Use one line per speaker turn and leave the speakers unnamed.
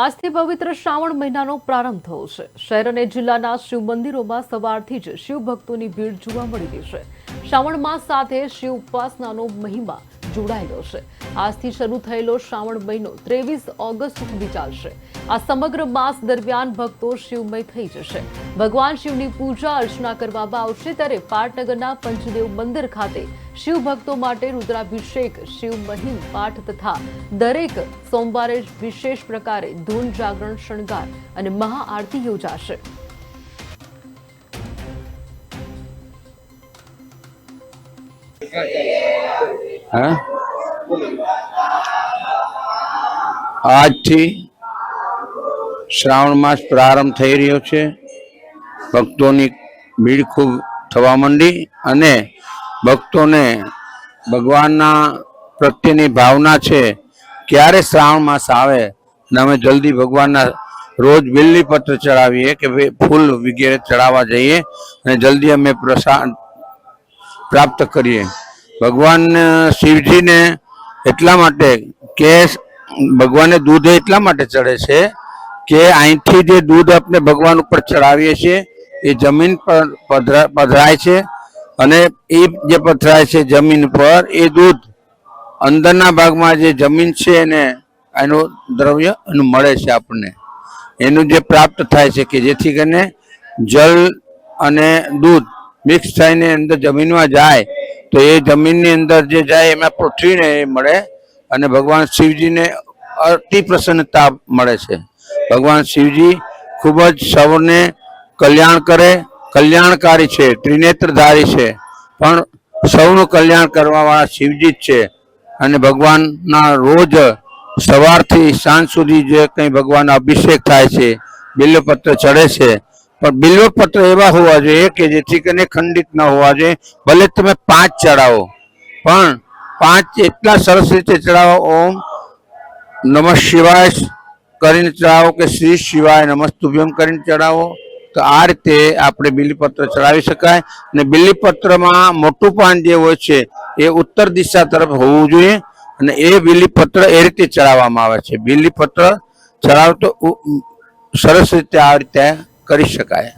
આજથી પવિત્ર શ્રાવણ મહિનાનો પ્રારંભ થયો છે. શહેર અને જિલ્લાના શિવ મંદિરોમાં સવારથી જ શિવ ભક્તોની ભીડ જોવા મળી રહી છે. શ્રાવણ માસ સાથે શિવ ઉપાસનાનો મહિમા જોડાયેલો છે. આજથી શરૂ થયેલો શ્રાવણ મહિનો ત્રેવીસ ઓગસ્ટ સુધી ચાલશે. આ સમગ્ર માસ દરમિયાન ભક્તો શિવમય થઈ જશે. ભગવાન શિવની પૂજા અર્ચના કરવામાં આવશે ત્યારે પાટનગરના પંચદેવ મંદિર ખાતે શિવ ભક્તો માટે રુદ્રાભિષેક, શિવ મહિમ, પાઠ તથા દરેક સોમવારે વિશેષ પ્રકારે ધૂન જાગરણ, શણગાર અને મહાઆરતી યોજાશે.
હા આજથી શ્રાવણ માસ પ્રારંભ થઈ રહ્યો છે. ભક્તોની ભીડ ખૂબ થવા માંડી અને ભક્તોને ભગવાનના પ્રત્યેની ભાવના છે, ક્યારે શ્રાવણ માસ આવે? અને અમે જલ્દી ભગવાનના રોજ બિલ્લી પત્ર ચડાવીએ કે ભાઈ ફૂલ વગેરે ચડાવવા જઈએ અને જલ્દી અમે પ્રસાદ પ્રાપ્ત કરીએ. ભગવાન શિવજીને એટલા માટે કે ભગવાનને દૂધ એટલા માટે ચડે છે કે અહીંથી જે દૂધ આપણે ભગવાન ઉપર ચડાવીએ છીએ, એ જમીન પર પધરા, પધરાય છે અને એ જે પધરાય છે જમીન પર એ દૂધ અંદરના ભાગમાં જે જમીન છે એને, એનું દ્રવ્ય એનું મળે છે આપણને એનું જે પ્રાપ્ત થાય છે કે જેથી કરીને જળ અને દૂધ મિક્સ થઈને અંદર જમીનમાં જાય તો એ જમીનની અંદર જે જાય એમાં પૃથ્વીને એ મળે અને ભગવાન શિવજીને અતિ પ્રસન્નતા મળે છે. ભગવાન શિવજી ખૂબ જ સૌને કલ્યાણ કરે, કલ્યાણકારી છે, ત્રિનેત્રધારી છે. પણ સૌનું કલ્યાણ કરવાવાળા શિવજી જ છે. અને ભગવાનના રોજ સવારથી સાંજ સુધી જે કંઈ ભગવાનનો અભિષેક થાય છે, બિલ્લપત્ર ચડે છે પણ બિલ્વપત્ર એવા હોવા જોઈએ કે જેથી કરીને ખંડિત ન હોવા જોઈએ. ભલે તમે પાંચ ચડાવો, પણ પાંચ એટલા સરસ રીતે ચડાવો. ઓમ નમઃ શિવાય કરીને ચડાવો કે શ્રી શિવાય નમસ્તુભ્યમ કરીને ચડાવો. તો આ રીતે આપણે બિલીપત્ર ચડાવી શકાય. અને બિલીપત્રમાં મોટું પાન જે હોય છે, એ ઉત્તર દિશા તરફ હોવું જોઈએ. અને એ બિલીપત્ર એ રીતે ચડાવવામાં આવે છે. બિલીપત્ર ચડાવતો સરસ રીતે આ રીતે કરી શકાય.